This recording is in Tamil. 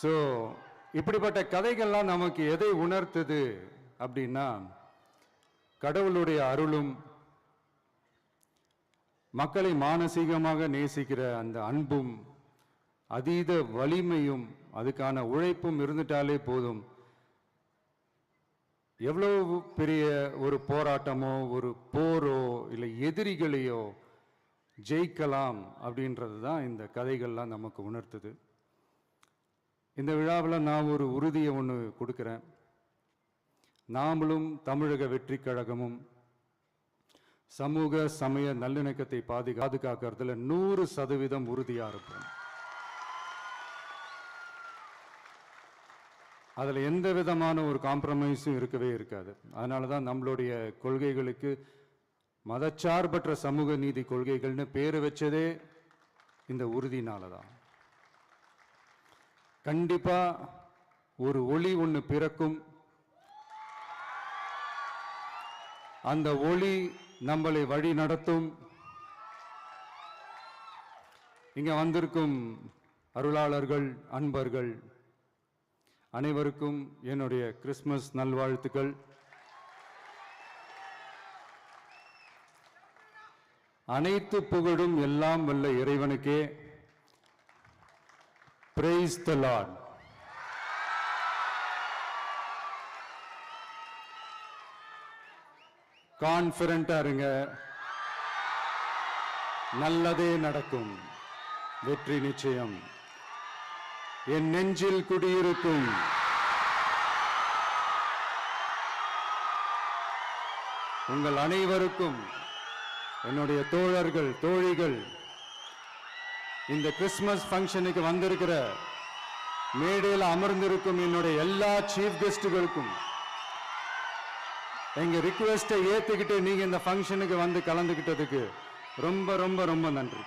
ஸோ இப்படிப்பட்ட கதைகள்லாம் நமக்கு எதை உணர்த்துது அப்படின்னா கடவுளுடைய அருளும் மக்களை மானசீகமாக நேசிக்கிற அந்த அன்பும் அதீத வலிமையும் அதுக்கான உழைப்பும் இருந்துட்டாலே போதும். எவ்வளோ பெரிய ஒரு போராட்டமோ ஒரு போரோ இல்லை எதிரிகளையோ ஜெயிக்கலாம் அப்படின்றது தான் இந்த கதைகள்லாம் நமக்கு உணர்த்துது. இந்த விழாவில் நான் ஒரு உறுதியை ஒன்று கொடுக்குறேன். நாமளும் தமிழக வெற்றி கழகமும் சமூக சமய நல்லிணக்கத்தை பாதி பாதுகாக்கிறதுல நூறு சதவீதம் உறுதியாக இருப்போம் அதில் எந்த விதமான ஒரு காம்ப்ரமைஸும் இருக்கவே இருக்காது. அதனால தான் நம்மளுடைய கொள்கைகளுக்கு மதச்சார்பற்ற சமூக நீதி கொள்கைகள்னு பேர் வச்சதே இந்த உறுதினால தான் கண்டிப்பாக ஒரு ஒளி ஒன்று பிறக்கும். அந்த ஒளி நம்மளை வழி நடத்தும். இங்கே வந்திருக்கும் அருளாளர்கள் அன்பர்கள் அனைவருக்கும் என்னுடைய கிறிஸ்மஸ் நல்வாழ்த்துக்கள். அனைத்து புகழும் எல்லாம் வல்ல இறைவனுக்கே. பிரைஸ் த லார்ட் கான்ஃபிடண்டா இருங்க. நல்லதே நடக்கும். வெற்றி நிச்சயம். என் நெஞ்சில் குடியிருக்கும். உங்கள் அனைவருக்கும் என்னுடைய தோழர்கள் தோழிகள் இந்த கிறிஸ்மஸ் ஃபங்க்ஷனுக்கு வந்திருக்கிற மேடையில் அமர்ந்திருக்கும் என்னுடைய எல்லா சீஃப் கெஸ்டுகளுக்கும் எங்க ரிக்வெஸ்ட்டை ஏத்துக்கிட்டு நீங்க இந்த ஃபங்க்ஷனுக்கு வந்து கலந்துக்கிட்டதுக்கு ரொம்ப ரொம்ப ரொம்ப நன்றி.